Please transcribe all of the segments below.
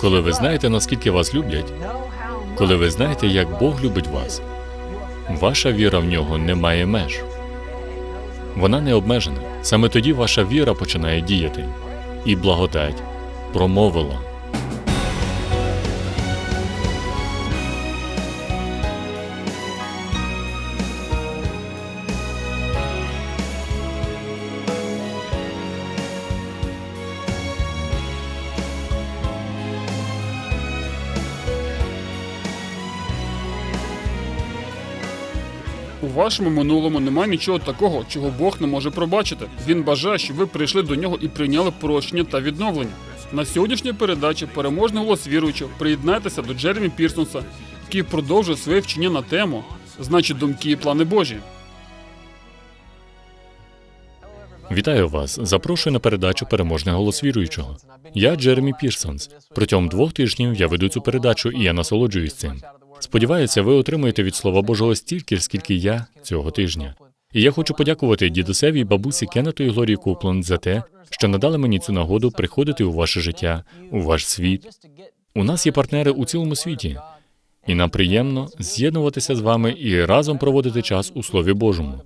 Коли ви знаєте, наскільки вас люблять, коли ви знаєте, як Бог любить вас, ваша віра в нього не має меж. Вона не обмежена. Саме тоді ваша віра починає діяти. І благодать промовила. Вашому минулому немає нічого такого, чого Бог не може пробачити. Він бажає, щоб ви прийшли до нього і прийняли прощення та відновлення. На сьогоднішній передачі переможний голос віруючого приєднайтеся до Джеремі Пірсонса, який продовжує своє вчення на тему значить думки і плани Божі. Вітаю вас! Запрошую на передачу Переможний голос віруючого. Я Джеремі Пірсонс. Протягом двох тижнів я веду цю передачу і я насолоджуюсь цим. Сподіваюся, ви отримаєте від Слова Божого стільки, скільки я цього тижня. І я хочу подякувати дідусеві і бабусі Кеннету і Глорії Купленд за те, що надали мені цю нагоду приходити у ваше життя, у ваш світ. У нас є партнери у цілому світі, і нам приємно з'єднуватися з вами і разом проводити час у Слові Божому.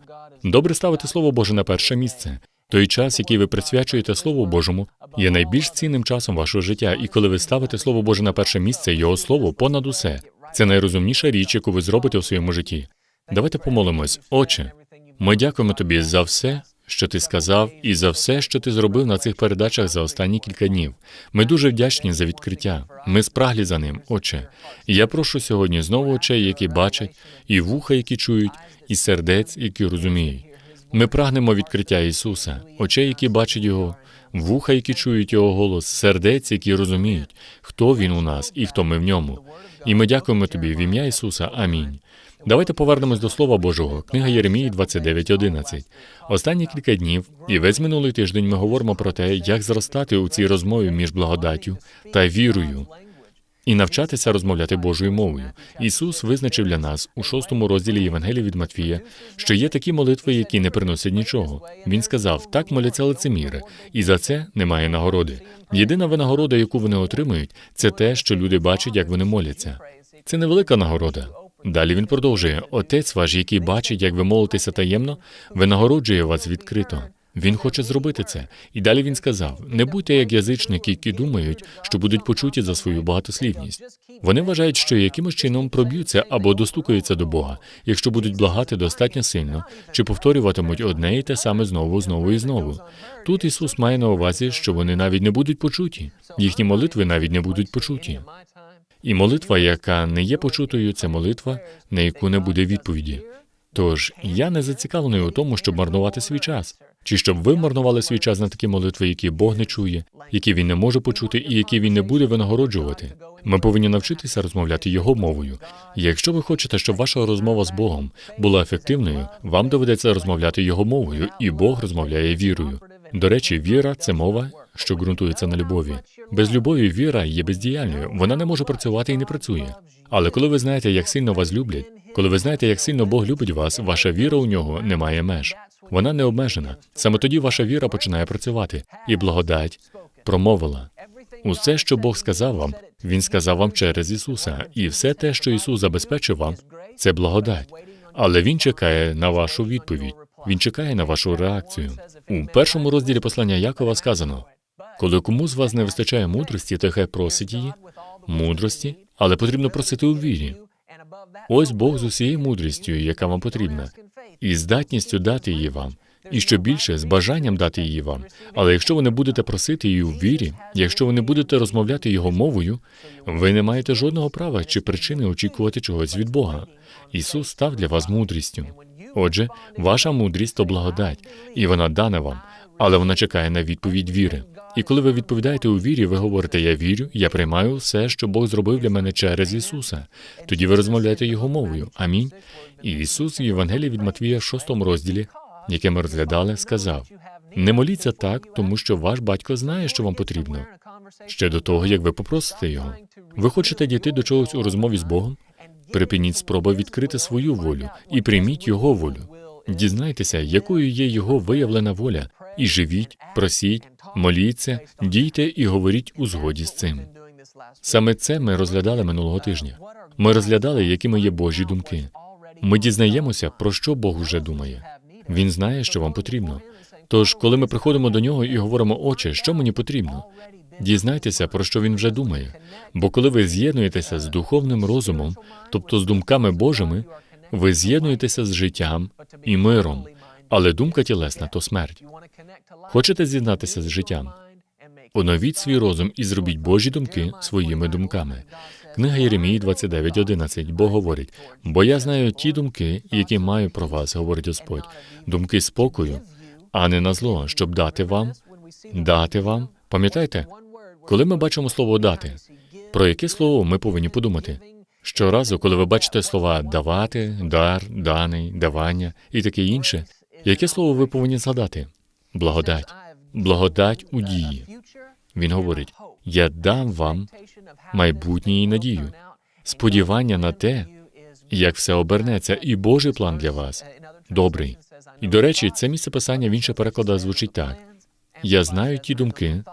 Добре ставити Слово Боже на перше місце. Той час, який ви присвячуєте Слову Божому, є найбільш цінним часом вашого життя, і коли ви ставите Слово Боже на перше місце, його слово понад усе. Це найрозумніша річ, яку ви зробите у своєму житті. Давайте помолимось, Отче. Ми дякуємо тобі за все, що ти сказав, і за все, що ти зробив на цих передачах за останні кілька днів. Ми дуже вдячні за відкриття. Ми спраглі за ним, Отче. Я прошу сьогодні знову очей, які бачать, і вуха, які чують, і сердець, які розуміють. Ми прагнемо відкриття Ісуса, очей, які бачать Його, вуха, які чують Його голос, сердець, які розуміють, хто Він у нас і хто ми в ньому. І ми дякуємо тобі в ім'я Ісуса. Амінь. Давайте повернемось до Слова Божого, книга Єремії 29.11. Останні кілька днів і весь минулий тиждень ми говоримо про те, як зростати у цій розмові між благодаттю та вірою і навчатися розмовляти Божою мовою. Ісус визначив для нас у шостому розділі Євангелія від Матфія, що є такі молитви, які не приносять нічого. Він сказав: так моляться лицеміри, і за це немає нагороди. Єдина винагорода, яку вони отримують, це те, що люди бачать, як вони моляться. Це невелика нагорода. Далі він продовжує: Отець ваш, який бачить, як ви молитеся таємно, винагороджує вас відкрито. Він хоче зробити це. І далі він сказав: не будьте як язичники, які думають, що будуть почуті за свою багатослівність. Вони вважають, що якимось чином проб'ються або достукаються до Бога, якщо будуть благати достатньо сильно, чи повторюватимуть одне і те саме знову, знову і знову. Тут Ісус має на увазі, що вони навіть не будуть почуті, їхні молитви навіть не будуть почуті. І молитва, яка не є почутою, це молитва, на яку не буде відповіді. Тож я не зацікавлений у тому, щоб марнувати свій час, чи щоб ви марнували свій час на такі молитви, які Бог не чує, які він не може почути і які він не буде винагороджувати. Ми повинні навчитися розмовляти його мовою. Якщо ви хочете, щоб ваша розмова з Богом була ефективною, вам доведеться розмовляти його мовою, і Бог розмовляє вірою. До речі, віра це мова, що ґрунтується на любові. Без любові віра є бездіяльною, вона не може працювати і не працює. Але коли ви знаєте, як сильно вас люблять, коли ви знаєте, як сильно Бог любить вас, ваша віра у нього не має меж. Вона не обмежена. Саме тоді ваша віра починає працювати, і благодать промовила. Усе, що Бог сказав вам, Він сказав вам через Ісуса, і все те, що Ісус забезпечив вам, це благодать. Але Він чекає на вашу відповідь. Він чекає на вашу реакцію. У першому розділі послання Якова сказано: коли кому з вас не вистачає мудрості, то хай просить її мудрості, але потрібно просити у вірі. Ось Бог з усією мудрістю, яка вам потрібна, і здатністю дати її вам, і що більше з бажанням дати її вам. Але якщо ви не будете просити її у вірі, якщо ви не будете розмовляти його мовою, ви не маєте жодного права чи причини очікувати чогось від Бога. Ісус став для вас мудрістю. Отже, ваша мудрість то благодать, і вона дана вам, але вона чекає на відповідь віри. І коли ви відповідаєте у вірі, ви говорите Я вірю, я приймаю все, що Бог зробив для мене через Ісуса. Тоді ви розмовляєте Його мовою. Амінь. І Ісус в Євангелії від Матвія, в шостому розділі, яке ми розглядали, сказав: не моліться так, тому що ваш батько знає, що вам потрібно. Ще до того, як ви попросите його. Ви хочете дійти до чогось у розмові з Богом? Припиніть спробу відкрити свою волю і прийміть Його волю. Дізнайтеся, якою є його виявлена воля, і живіть, просіть Моліться, дійте і говоріть у згоді з цим. Саме це ми розглядали минулого тижня. Ми розглядали, якими є Божі думки. Ми дізнаємося, про що Бог вже думає. Він знає, що вам потрібно. Тож, коли ми приходимо до нього і говоримо, Отче, що мені потрібно? Дізнайтеся, про що він вже думає. Бо коли ви з'єднуєтеся з духовним розумом, тобто з думками Божими, ви з'єднуєтеся з життям і миром. Але думка тілесна то смерть. Хочете з'єднатися з життям? Оновіть свій розум і зробіть Божі думки своїми думками. Книга Єремії 29.11, Бог говорить: бо я знаю ті думки, які маю про вас, говорить Господь, думки спокою, а не на зло, щоб дати вам, дати вам. Пам'ятаєте, коли ми бачимо слово дати, про яке слово ми повинні подумати? Щоразу, коли ви бачите слова давати, дар, даний, давання і таке інше, яке слово ви повинні згадати? Благодать. Благодать у дії. Він говорить: я дам вам майбутнє і надію, сподівання на те, як все обернеться, і Божий план для вас добрий. І до речі, це місце писання в інших перекладах звучить так: я знаю ті думки,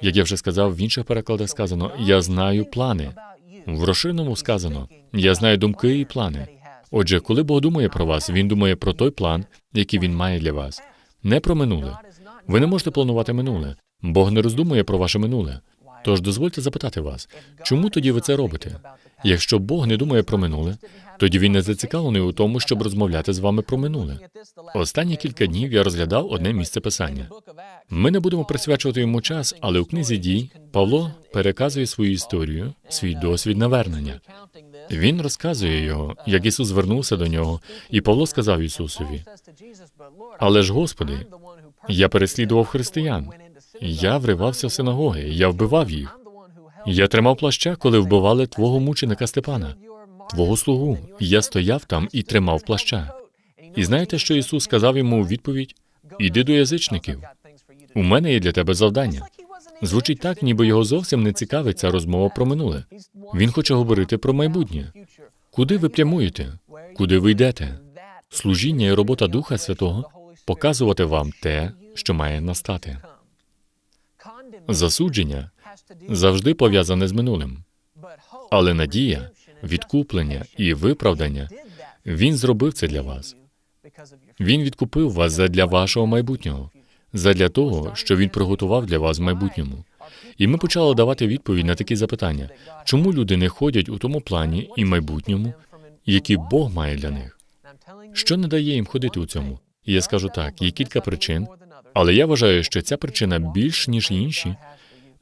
як я вже сказав, в інших перекладах сказано Я знаю плани. В розширеному сказано Я знаю думки і плани. Отже, коли Бог думає про вас, він думає про той план, який він має для вас, не про минуле. Ви не можете планувати минуле. Бог не роздумує про ваше минуле. Тож дозвольте запитати вас, чому тоді ви це робите? Якщо Бог не думає про минуле, тоді він не зацікавлений у тому, щоб розмовляти з вами про минуле. Останні кілька днів я розглядав одне місце писання. Ми не будемо присвячувати йому час, але у книзі дій Павло переказує свою історію, свій досвід навернення. Він розказує його, як Ісус звернувся до нього, і Павло сказав Ісусові: Але ж, Господи, я переслідував християн. Я вривався в синагоги, я вбивав їх. Я тримав плаща, коли вбивали твого мученика Степана, твого слугу. Я стояв там і тримав плаща. І знаєте, що Ісус сказав йому у відповідь? Іди до язичників. У мене є для тебе завдання. Звучить так, ніби його зовсім не цікавить ця розмова про минуле. Він хоче говорити про майбутнє. Куди ви прямуєте? Куди ви йдете? Служіння і робота Духа Святого показувати вам те, що має настати. Засудження завжди пов'язане з минулим, але надія, відкуплення і виправдання він зробив це для вас. Він відкупив вас задля вашого майбутнього, задля того, що він приготував для вас в майбутньому. І ми почали давати відповідь на такі запитання, чому люди не ходять у тому плані і майбутньому, які Бог має для них. Що не дає їм ходити у цьому? І я скажу так: є кілька причин, але я вважаю, що ця причина більш ніж інші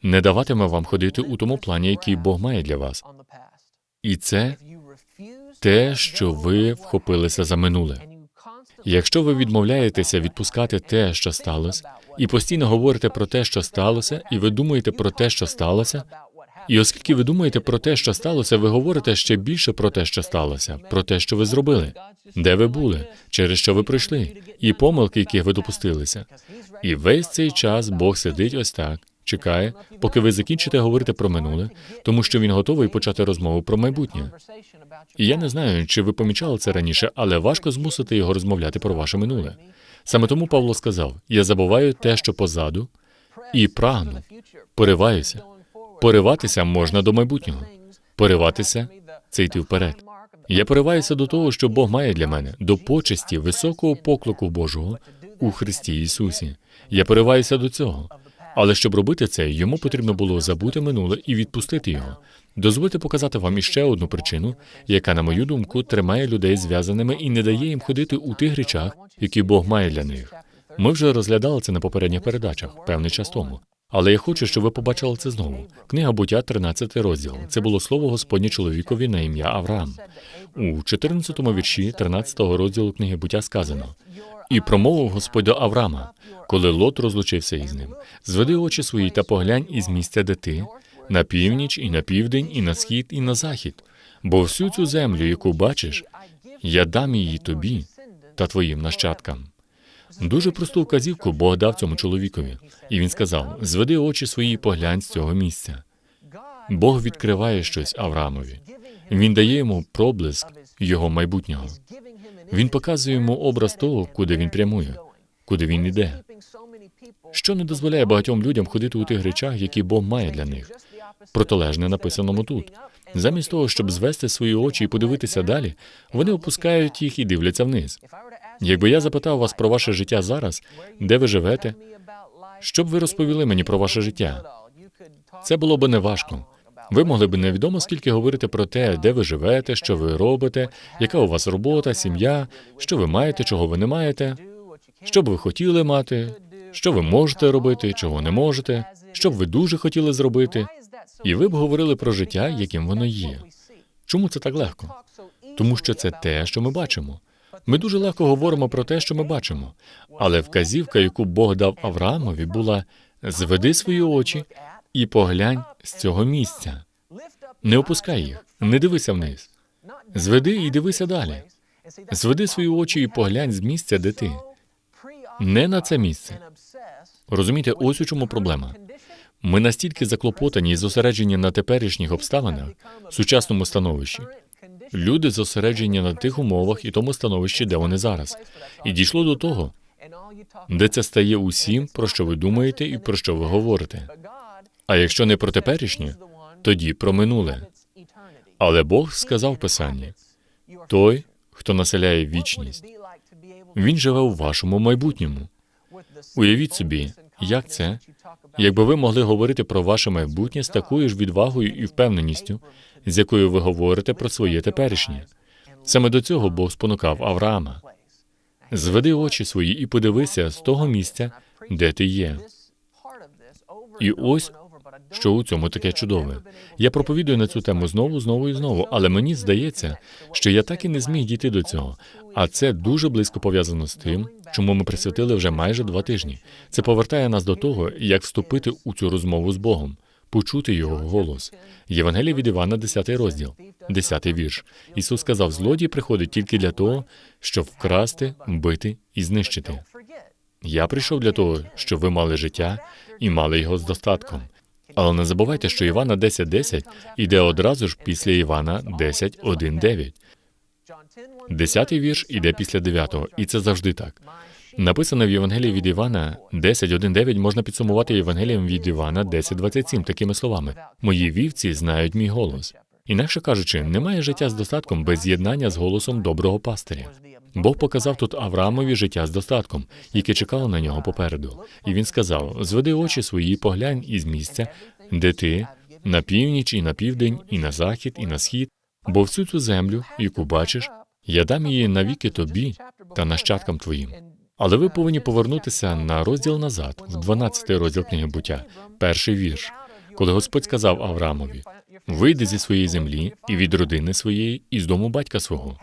не даватиме вам ходити у тому плані, який Бог має для вас. І це те, що ви вхопилися за минуле. Якщо ви відмовляєтеся відпускати те, що сталося, і постійно говорите про те, що сталося, і ви думаєте про те, що сталося, і оскільки ви думаєте про те, що сталося, ви говорите ще більше про те, що сталося, про те, що ви зробили, де ви були, через що ви пройшли, і помилки, яких ви допустилися. І весь цей час Бог сидить ось так, чекає, поки ви закінчите говорити про минуле, тому що він готовий почати розмову про майбутнє. І я не знаю, чи ви помічали це раніше, але важко змусити його розмовляти про ваше минуле. Саме тому Павло сказав: я забуваю те, що позаду, і прагну, пориваюся. Пориватися можна до майбутнього. Пориватися це йти вперед. Я пориваюся до того, що Бог має для мене, до почесті високого поклику Божого у Христі Ісусі. Я пориваюся до цього. Але щоб робити це, йому потрібно було забути минуле і відпустити його. Дозвольте показати вам іще одну причину, яка, на мою думку, тримає людей зв'язаними і не дає їм ходити у тих речах, які Бог має для них. Ми вже розглядали це на попередніх передачах, певний час тому. Але я хочу, щоб ви побачили це знову. Книга буття, 13 розділ. Це було слово Господнє чоловікові на ім'я Авраам. У 14-му вірші 13-го розділу книги буття сказано: і промовив Господь до Авраама, коли Лот розлучився із ним. Зведи очі свої та поглянь із місця, де ти, на північ, і на південь, і на схід, і на захід. Бо всю цю землю, яку бачиш, я дам її тобі та твоїм нащадкам. Дуже просту вказівку Бог дав цьому чоловікові, і він сказав: зведи очі свої і поглянь з цього місця. Бог відкриває щось Авраамові. Він дає йому проблиск його майбутнього. Він показує йому образ того, куди він прямує, куди він іде. Що не дозволяє багатьом людям ходити у тих речах, які Бог має для них? Протилежне написаному тут. Замість того, щоб звести свої очі і подивитися далі, вони опускають їх і дивляться вниз. Якби я запитав вас про ваше життя зараз, де ви живете, що б ви розповіли мені про ваше життя? Це було б неважко. Ви могли б невідомо скільки говорити про те, де ви живете, що ви робите, яка у вас робота, сім'я, що ви маєте, чого ви не маєте, що б ви хотіли мати, що ви можете робити, чого не можете, що б ви дуже хотіли зробити. І ви б говорили про життя, яким воно є. Чому це так легко? Тому що це те, що ми бачимо. Ми дуже легко говоримо про те, що ми бачимо. Але вказівка, яку Бог дав Авраамові, була зведи свої очі і поглянь з цього місця. Не опускай їх, не дивися вниз. Зведи і дивися далі. Зведи свої очі і поглянь з місця, де ти. Не на це місце. Розумієте, ось у чому проблема. Ми настільки заклопотані і зосереджені на теперішніх обставинах, сучасному становищі. Люди зосереджені на тих умовах і тому становищі, де вони зараз. І дійшло до того, де це стає усім, про що ви думаєте і про що ви говорите. А якщо не про теперішнє, тоді про минуле. Але Бог сказав в Писанні: той, хто населяє вічність, він живе у вашому майбутньому. Уявіть собі, як це, якби ви могли говорити про ваше майбутнє з такою ж відвагою і впевненістю, з якою ви говорите про своє теперішнє. Саме до цього Бог спонукав Авраама. Зведи очі свої і подивися з того місця, де ти є. І ось що у цьому таке чудове. Я проповідую на цю тему знову, знову і знову, але мені здається, що я так і не зміг дійти до цього. А це дуже близько пов'язано з тим, чому ми присвятили вже майже два тижні. Це повертає нас до того, як вступити у цю розмову з Богом, почути його голос. Євангелія від Івана, 10 розділ, 10 вірш. Ісус сказав: злодій приходить тільки для того, щоб вкрасти, вбити і знищити. Я прийшов для того, щоб ви мали життя і мали його з достатком. Але не забувайте, що Івана 10.10 іде одразу ж після Івана 10.1.9. Десятий вірш іде після дев'ятого, і це завжди так. Написане в Євангелії від Івана 10.1.9 можна підсумувати Євангелієм від Івана 10.27 такими словами: Мої вівці знають мій голос. Інакше кажучи, немає життя з достатком без з'єднання з голосом доброго пастиря. Бог показав тут Авраамові життя з достатком, яке чекало на нього попереду. І він сказав: зведи очі свої, поглянь із місця, де ти на північ, і на південь, і на захід, і на схід, бо всю цю землю, яку бачиш, я дам її навіки тобі та нащадкам твоїм. Але ви повинні повернутися на розділ назад, в 12 розділ книги буття, перший вірш, коли Господь сказав Авраамові: вийди зі своєї землі і від родини своєї, і з дому батька свого.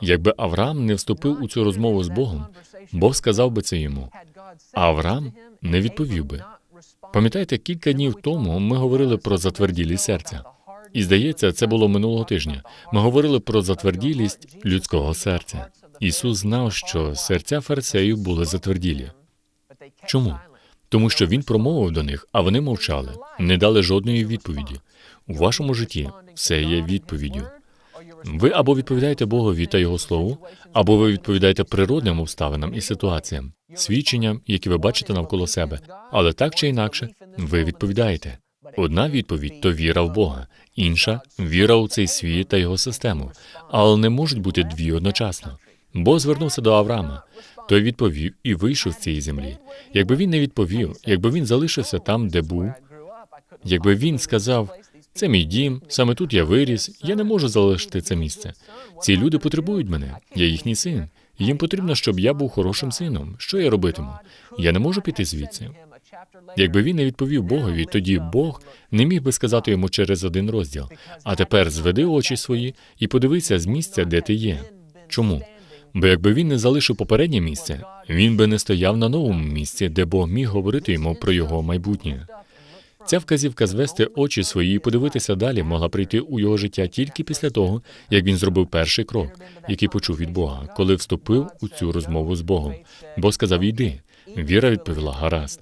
Якби Авраам не вступив у цю розмову з Богом, Бог сказав би це йому. А Авраам не відповів би. Пам'ятаєте, кілька днів тому ми говорили про затверділість серця. І здається, це було минулого тижня. Ми говорили про затверділість людського серця. Ісус знав, що серця фарисеїв були затверділі. Чому? Тому що він промовив до них, а вони мовчали, не дали жодної відповіді. У вашому житті все є відповіддю. Ви або відповідаєте Богові та Його Слову, або ви відповідаєте природним обставинам і ситуаціям, свідченням, які ви бачите навколо себе. Але так чи інакше, ви відповідаєте. Одна відповідь то віра в Бога, інша віра у цей світ та його систему. Але не можуть бути дві одночасно. Бог звернувся до Авраама. Той відповів і вийшов з цієї землі. Якби він не відповів, якби він залишився там, де був, якби він сказав. Це мій дім, саме тут я виріс. Я не можу залишити це місце. Ці люди потребують мене. Я їхній син. Їм потрібно, щоб я був хорошим сином. Що я робитиму? Я не можу піти звідси. Якби він не відповів Богові, тоді Бог не міг би сказати йому через один розділ. А тепер зведи очі свої і подивися з місця, де ти є. Чому? Бо якби він не залишив попереднє місце, він би не стояв на новому місці, де Бог міг говорити йому про його майбутнє. Ця вказівка звести очі свої і подивитися далі могла прийти у його життя тільки після того, як він зробив перший крок, який почув від Бога, коли вступив у цю розмову з Богом. Бог сказав: Йди. Віра відповіла гаразд,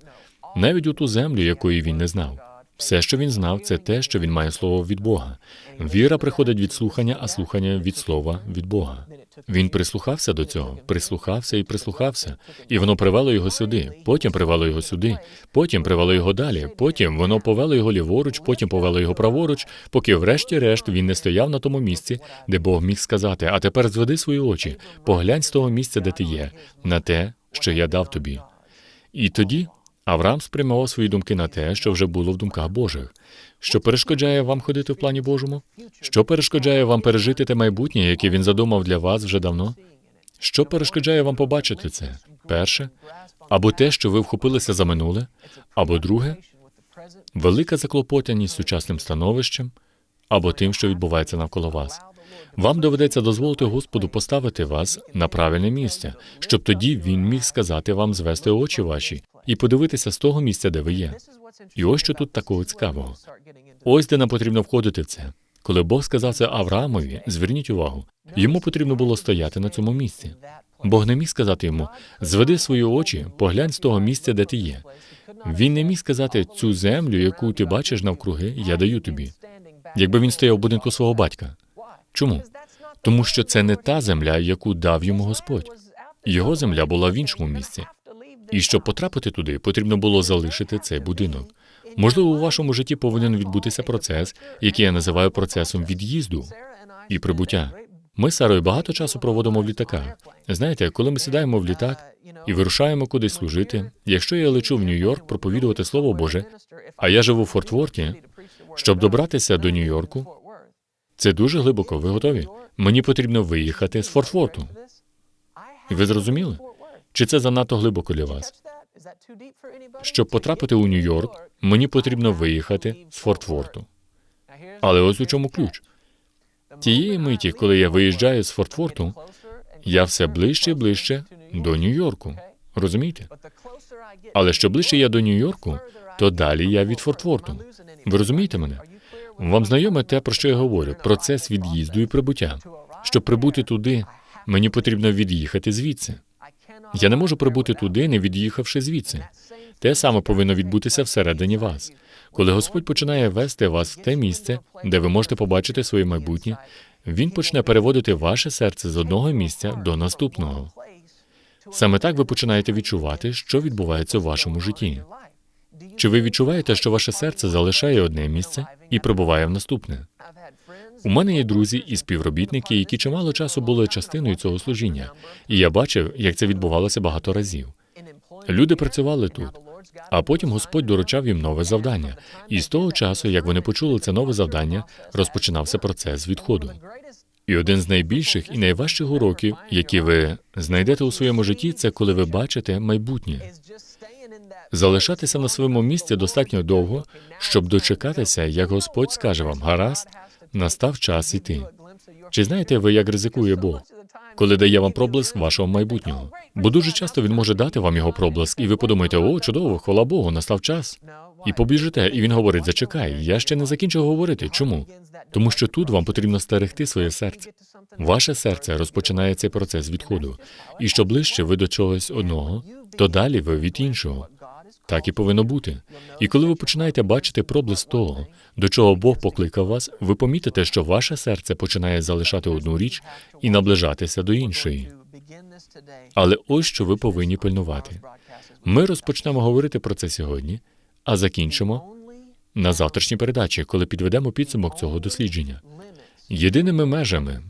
навіть у ту землю, якої він не знав. Все, що він знав, це те, що він має слово від Бога. Віра приходить від слухання, а слухання від слова від Бога. Він прислухався до цього, прислухався і прислухався, і воно привело його сюди, потім привело його сюди, потім привело його далі, потім воно повело його ліворуч, потім повело його праворуч, поки врешті-решт він не стояв на тому місці, де Бог міг сказати: А тепер зведи свої очі, поглянь з того місця, де ти є, на те, що я дав тобі. І тоді Авраам спрямував свої думки на те, що вже було в думках Божих. Що перешкоджає вам ходити в плані Божому? Що перешкоджає вам пережити те майбутнє, яке він задумав для вас вже давно? Що перешкоджає вам побачити це? Перше, або те, що ви вхопилися за минуле, або друге, велика заклопотаність сучасним становищем, або тим, що відбувається навколо вас. Вам доведеться дозволити Господу поставити вас на правильне місце, щоб тоді він міг сказати вам звести очі ваші і подивитися з того місця, де ви є. І ось що тут такого цікавого. Ось де нам потрібно входити в це. Коли Бог сказав це Авраамові, зверніть увагу, йому потрібно було стояти на цьому місці. Бог не міг сказати йому: зведи свої очі, поглянь з того місця, де ти є. Він не міг сказати цю землю, яку ти бачиш навкруги, я даю тобі. Якби він стояв в будинку свого батька. Чому? Тому що це не та земля, яку дав йому Господь. Його земля була в іншому місці. І щоб потрапити туди, потрібно було залишити цей будинок. Можливо, у вашому житті повинен відбутися процес, який я називаю процесом від'їзду і прибуття. Ми з Сарою багато часу проводимо в літаках. Знаєте, коли ми сідаємо в літак і вирушаємо кудись служити, якщо я лечу в Нью-Йорк проповідувати Слово Боже, а я живу в Фортворті, щоб добратися до Нью-Йорку, це дуже глибоко. Ви готові? Мені потрібно виїхати з Фортфорту. Ви зрозуміли? Чи це занадто глибоко для вас? Щоб потрапити у Нью-Йорк, мені потрібно виїхати з Фортфорту. Але ось у чому ключ. Тієї миті, коли я виїжджаю з Фортфорту, я все ближче і ближче до Нью-Йорку. Розумієте? Але що ближче я до Нью-Йорку, то далі я від Фортфорту. Ви розумієте мене? Вам знайоме те, про що я говорю: процес від'їзду і прибуття. Щоб прибути туди, мені потрібно від'їхати звідси. Я не можу прибути туди, не від'їхавши звідси. Те саме повинно відбутися всередині вас. Коли Господь починає вести вас в те місце, де ви можете побачити своє майбутнє, Він почне переводити ваше серце з одного місця до наступного. Саме так ви починаєте відчувати, що відбувається в вашому житті. Чи ви відчуваєте, що ваше серце залишає одне місце і прибуває в наступне? У мене є друзі і співробітники, які чимало часу були частиною цього служіння, і я бачив, як це відбувалося багато разів. Люди працювали тут, а потім Господь доручав їм нове завдання. І з того часу, як вони почули це нове завдання, розпочинався процес відходу. І один з найбільших і найважчих уроків, які ви знайдете у своєму житті, це коли ви бачите майбутнє. Залишатися на своєму місці достатньо довго, щоб дочекатися, як Господь скаже вам, гаразд, настав час іти. Чи знаєте ви, як ризикує Бог, коли дає вам проблиск вашого майбутнього? Бо дуже часто він може дати вам його проблиск, і ви подумаєте, о, чудово, хвала Богу, настав час. І побіжите, і він говорить: зачекай, я ще не закінчив говорити. Чому? Тому що тут вам потрібно стерегти своє серце. Ваше серце розпочинає цей процес відходу. І що ближче ви до чогось одного, то далі ви від іншого. Так і повинно бути. І коли ви починаєте бачити проблиск того, до чого Бог покликав вас, ви помітите, що ваше серце починає залишати одну річ і наближатися до іншої. Але ось що ви повинні пильнувати. Ми розпочнемо говорити про це сьогодні, а закінчимо на завтрашній передачі, коли підведемо підсумок цього дослідження. Єдиними межами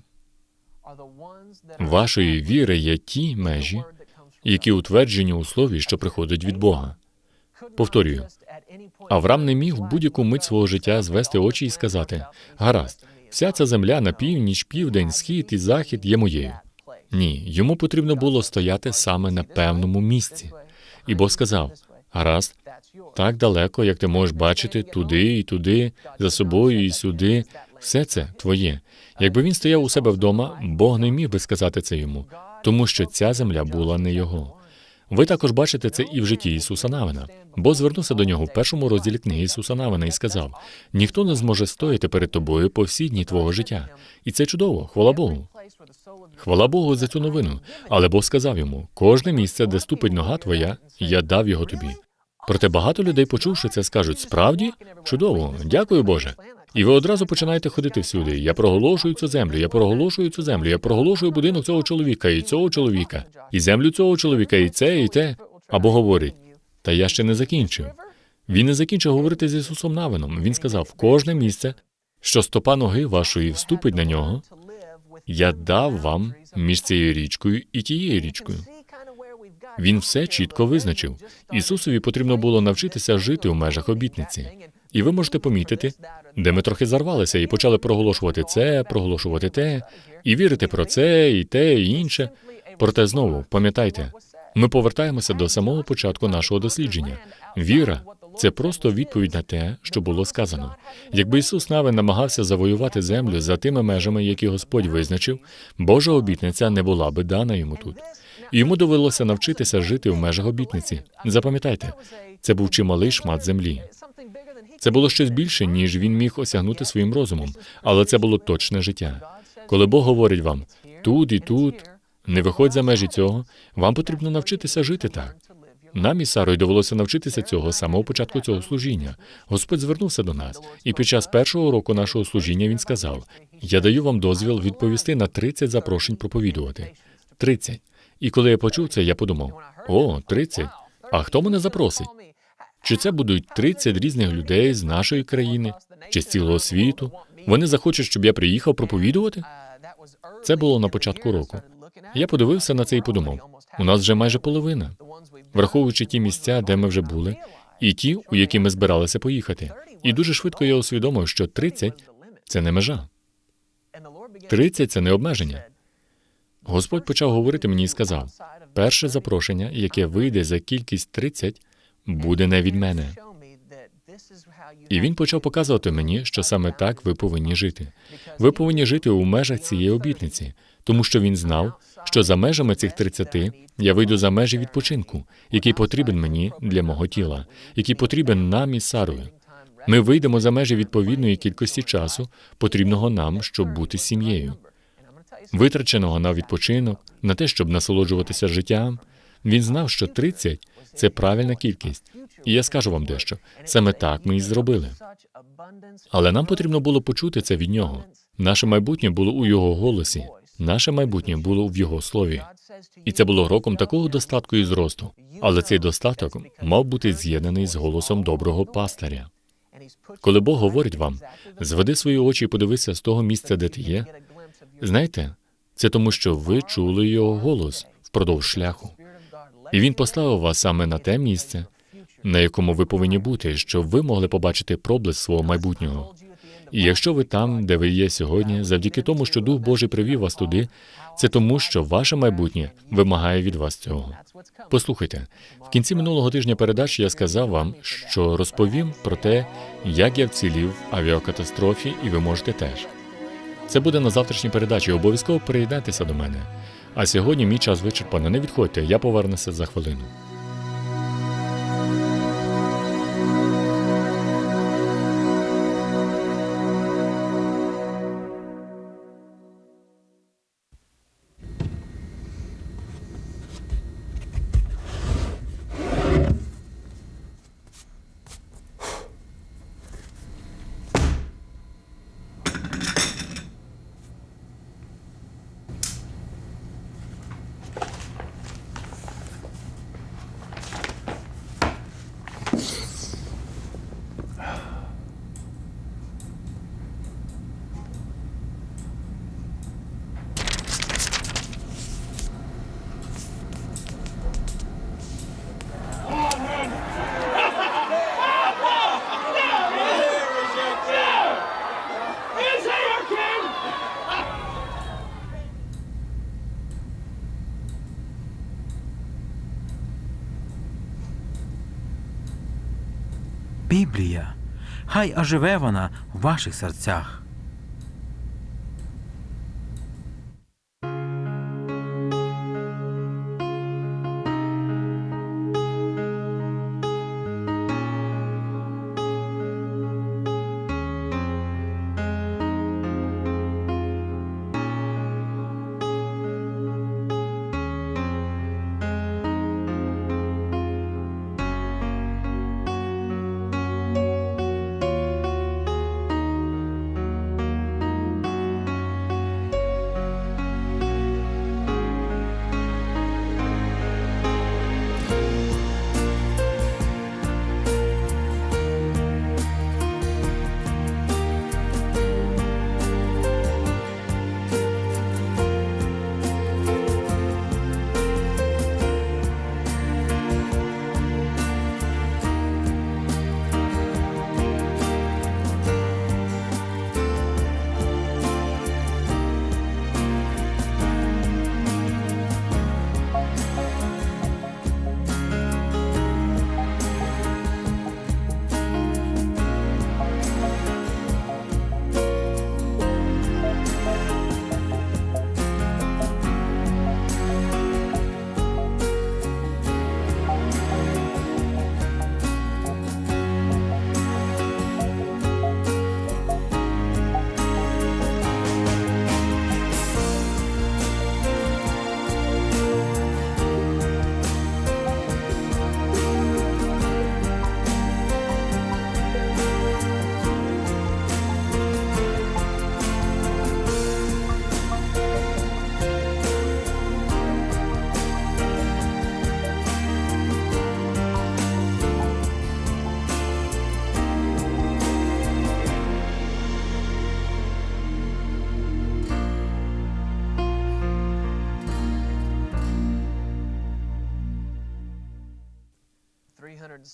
вашої віри є ті межі, які утверджені у слові, що приходить від Бога. Повторюю, Авраам не міг в будь-яку мить свого життя звести очі і сказати: гаразд, вся ця земля на північ, південь, схід і захід є моєю. Ні, йому потрібно було стояти саме на певному місці. І Бог сказав: гаразд, так далеко, як ти можеш бачити, туди і туди, за собою і сюди, все це твоє. Якби він стояв у себе вдома, Бог не міг би сказати це йому, тому що ця земля була не його. Ви також бачите це і в житті Ісуса Навина. Бо звернувся до нього в першому розділі книги Ісуса Навина і сказав: ніхто не зможе стояти перед тобою по всі дні твого життя. І це чудово, хвала Богу. Хвала Богу за цю новину. Але Бог сказав йому: кожне місце, де ступить нога твоя, я дав його тобі. Проте багато людей, почувши це, скажуть: справді чудово, дякую Боже. І ви одразу починаєте ходити всюди. Я проголошую цю землю, я проголошую цю землю, я проголошую будинок цього чоловіка і цього чоловіка, і землю цього чоловіка, і це, і те. Або говорить, та я ще не закінчив. Він не закінчив говорити з Ісусом Навином. Він сказав: кожне місце, що стопа ноги вашої вступить на нього, я дав вам між цією річкою і тією річкою. Він все чітко визначив. Ісусові потрібно було навчитися жити у межах обітниці. І ви можете помітити, де ми трохи зарвалися і почали проголошувати це, проголошувати те, і вірити про це, і те, і інше. Проте знову пам'ятайте, ми повертаємося до самого початку нашого дослідження. Віра це просто відповідь на те, що було сказано. Якби Ісус Навин намагався завоювати землю за тими межами, які Господь визначив, Божа обітниця не була би дана йому тут. Йому довелося навчитися жити в межах обітниці. Запам'ятайте, це був чималий шмат землі. Це було щось більше, ніж він міг осягнути своїм розумом, але це було точне життя. Коли Бог говорить вам тут і тут, не виходь за межі цього, вам потрібно навчитися жити так. Нам із Сарою довелося навчитися цього з самого початку цього служіння. Господь звернувся до нас, і під час першого року нашого служіння він сказав: Я даю вам дозвіл відповісти на 30 запрошень проповідувати. 30. І коли я почув це, я подумав: о, 30? А хто мене запросить? Чи це будуть 30 різних людей з нашої країни чи з цілого світу? Вони захочуть, щоб я приїхав проповідувати? Це було на початку року. Я подивився на це і подумав: у нас вже майже половина, враховуючи ті місця, де ми вже були, і ті, у які ми збиралися поїхати. І дуже швидко я усвідомив, що 30 – це не межа. 30 – це не обмеження. Господь почав говорити мені і сказав: перше запрошення, яке вийде за кількість 30, буде не від мене. І він почав показувати мені, що саме так ви повинні жити. Ви повинні жити у межах цієї обітниці, тому що він знав, що за межами цих 30 я вийду за межі відпочинку, який потрібен мені для мого тіла, який потрібен нам із Сарою. Ми вийдемо за межі відповідної кількості часу, потрібного нам, щоб бути сім'єю, витраченого на відпочинок, на те, щоб насолоджуватися життям. Він знав, що 30 – це правильна кількість. І я скажу вам дещо. Саме так ми і зробили. Але нам потрібно було почути це від нього. Наше майбутнє було у його голосі, наше майбутнє було в його слові. І це було роком такого достатку і зросту. Але цей достаток мав бути з'єднаний з голосом доброго пастиря. Коли Бог говорить вам, зведи свої очі і подивися з того місця, де ти є. Знаєте, це тому, що ви чули його голос впродовж шляху. І він поставив вас саме на те місце, на якому ви повинні бути, щоб ви могли побачити проблиск свого майбутнього. І якщо ви там, де ви є сьогодні, завдяки тому, що Дух Божий привів вас туди, це тому, що ваше майбутнє вимагає від вас цього. Послухайте, в кінці минулого тижня передачі я сказав вам, що розповім про те, як я вцілів авіакатастрофі, і ви можете теж. Це буде на завтрашній передачі. Обов'язково приєднайтеся до мене. А сьогодні мій час вичерпано. Не відходьте, я повернуся за хвилину. Біблія. Хай оживе вона в ваших серцях.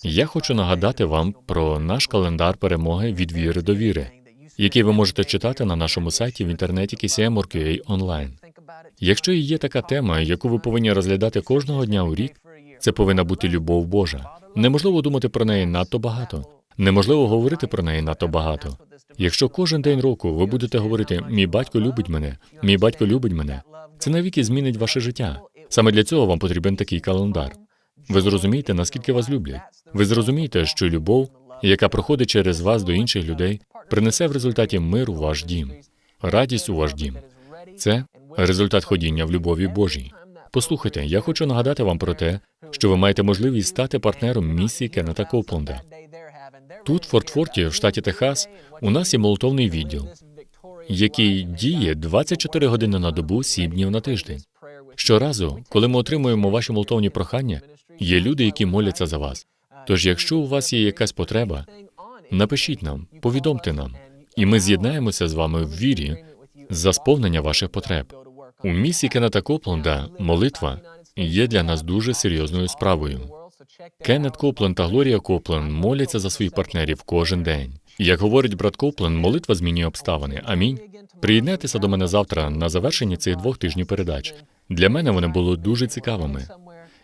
Я хочу нагадати вам про наш календар перемоги від віри до віри, який ви можете читати на нашому сайті в інтернеті KCM.org.ua онлайн. Якщо і є така тема, яку ви повинні розглядати кожного дня у рік, це повинна бути любов Божа. Неможливо думати про неї надто багато. Неможливо говорити про неї надто багато. Якщо кожен день року ви будете говорити Мій батько любить мене, мій батько любить мене, це навіки змінить ваше життя. Саме для цього вам потрібен такий календар. Ви зрозумієте, наскільки вас люблять. Ви зрозумієте, що любов, яка проходить через вас до інших людей, принесе в результаті мир у ваш дім, радість у ваш дім. Це результат ходіння в любові Божій. Послухайте, я хочу нагадати вам про те, що ви маєте можливість стати партнером місії Кеннета Копленда. Тут, в Фортфорті, в штаті Техас, у нас є молитовний відділ, який діє 24 години на добу, 7 днів на тиждень. Щоразу, коли ми отримуємо ваші молитовні прохання, є люди, які моляться за вас. Тож, якщо у вас є якась потреба, напишіть нам, повідомте нам, і ми з'єднаємося з вами в вірі за сповнення ваших потреб. У місії Кеннета Копленда молитва є для нас дуже серйозною справою. Кеннет Копленд та Глорія Копленд моляться за своїх партнерів кожен день. Як говорить брат Копленд, молитва змінює обставини. Амінь. Приєднайтеся до мене завтра на завершенні цих двох тижнів передач. Для мене вони були дуже цікавими.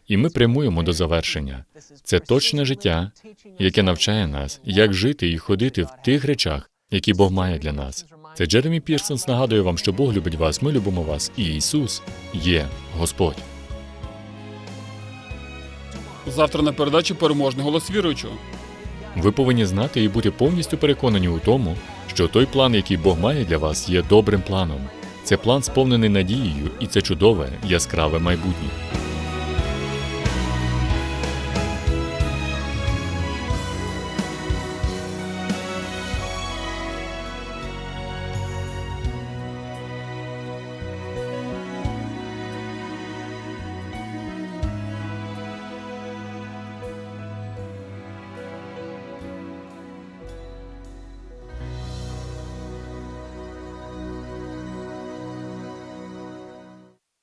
І ми прямуємо до завершення. Це точне життя, яке навчає нас, як жити і ходити в тих речах, які Бог має для нас. Це Джеремі Пірсонс нагадує вам, що Бог любить вас, ми любимо вас, і Ісус є Господь. Завтра на передачі переможний голос віруючого. Ви повинні знати і бути повністю переконані у тому, що той план, який Бог має для вас, є добрим планом. Це план сповнений надією, і це чудове, яскраве майбутнє.